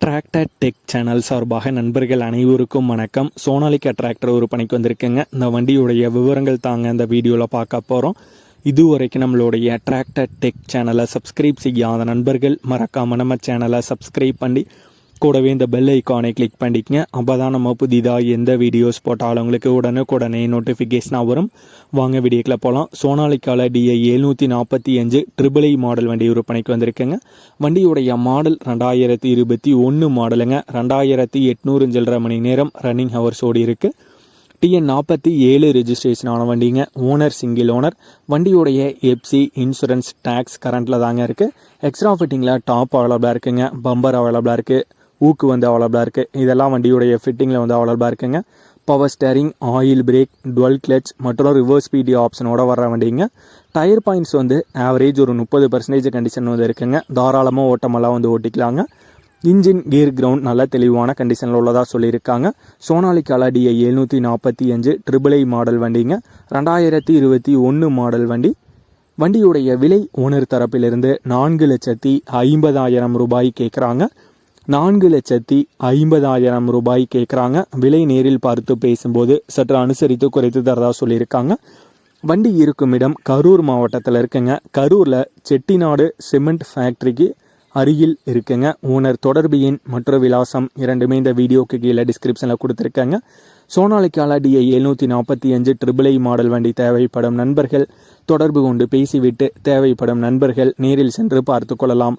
Tractor tech channel சார்பாக நண்பர்கள் அனைவருக்கும் வணக்கம். சோனாலிக்கா டிராக்டர் ஒரு பணிக்கு வந்திருக்குங்க. இந்த வண்டியுடைய விவரங்கள் தாங்க இந்த வீடியோவில் பார்க்க போகிறோம் இதுவரைக்கும் நம்மளுடைய டிராக்டர் டெக் சேனலை சப்ஸ்கிரைப் செய்யாத நண்பர்கள் மறக்காமல் நம்ம சேனலை சப்ஸ்கிரைப் பண்ணி கூடவே இந்த பெல் ஐக்கானை கிளிக் பண்ணிக்கங்க. அப்போ தான் நம்ம புதிதாக எந்த வீடியோஸ் போட்டாலும் உங்களுக்கு உடனுக்குடனே நோட்டிஃபிகேஷனாக வரும். வாங்க வீடியோக்கில் போகலாம் சோனாலிக்கால டிஐ எழுநூற்றி நாற்பத்தி அஞ்சு ட்ரிபிள் ஐ மாடல் வண்டி விற்பனைக்கு வந்திருக்குங்க. வண்டியுடைய மாடல் ரெண்டாயிரத்தி இருபத்தி ஒன்று மாடலுங்க ரெண்டாயிரத்தி எட்நூறு சில்லரை மணி நேரம் ரன்னிங் ஹவர்ஸ் ஓடி இருக்குது டிஎன் நாற்பத்தி ஏழு ரெஜிஸ்ட்ரேஷன் ஆன வண்டிங்க. ஓனர் சிங்கிள் ஓனர் வண்டியுடைய எப்சி இன்சூரன்ஸ் டேக்ஸ் கரண்ட்டில் தாங்க இருக்குது எக்ஸ்ட்ரா ஃபிட்டிங்கில் டாப் அவைலபிளாக இருக்குங்க. பம்பர் அவைலபிளாக இருக்குது ஊக்கு வந்து அவைலபிளாக இருக்குது இதெல்லாம் வண்டியுடைய ஃபிட்டிங்கில் வந்து அவைலபிளாக இருக்குங்க. Power steering oil brake dual clutch மற்றும் ரிவர்ஸ் பிடி ஆப்ஷனோட வர வண்டிங்க. டயர் பாயிண்ட்ஸ் வந்து ஆவரேஜ் ஒரு முப்பது பர்சன்டேஜ் கண்டிஷன் வந்து இருக்குங்க. தாராளமாக ஓட்டமெல்லாம் வந்து ஓட்டிக்கலாங்க. இன்ஜின் கியர் கிரவுண்ட் நல்ல தெளிவான கண்டிஷனில் உள்ளதாக சொல்லியிருக்காங்க. சோனாலிக்கால டிஐ எழுநூற்றி நாற்பத்தி அஞ்சு ட்ரிபிள் ஐ மாடல் வண்டிங்க. ரெண்டாயிரத்தி இருபத்தி ஒன்று மாடல் வண்டி. வண்டியுடைய விலை ஓனர் தரப்பிலிருந்து நான்கு லட்சத்தி ஐம்பதாயிரம் ரூபாய் கேட்குறாங்க நான்கு லட்சத்தி ஐம்பதாயிரம் ரூபாய் கேட்குறாங்க விலை நேரில் பார்த்து பேசும்போது சற்று அனுசரித்து குறைத்து தரதா சொல்லியிருக்காங்க. வண்டி இருக்கும் இடம் கரூர் மாவட்டத்தில் இருக்குங்க. கரூரில் செட்டிநாடு சிமெண்ட் ஃபேக்ட்ரிக்கு அருகில் இருக்குங்க. ஓனர் தொடர்பு எண் விலாசம் இரண்டுமே இந்த வீடியோக்கு கீழே டிஸ்கிரிப்ஷனில் கொடுத்துருக்காங்க. சோனாலிக்கால டிஐ எழுநூற்றி நாற்பத்தி அஞ்சு ட்ரிபிள் ஐ மாடல் வண்டி தேவைப்படும் நண்பர்கள். தொடர்பு கொண்டு பேசிவிட்டு தேவைப்படும் நண்பர்கள் நேரில் சென்று பார்த்து கொள்ளலாம்.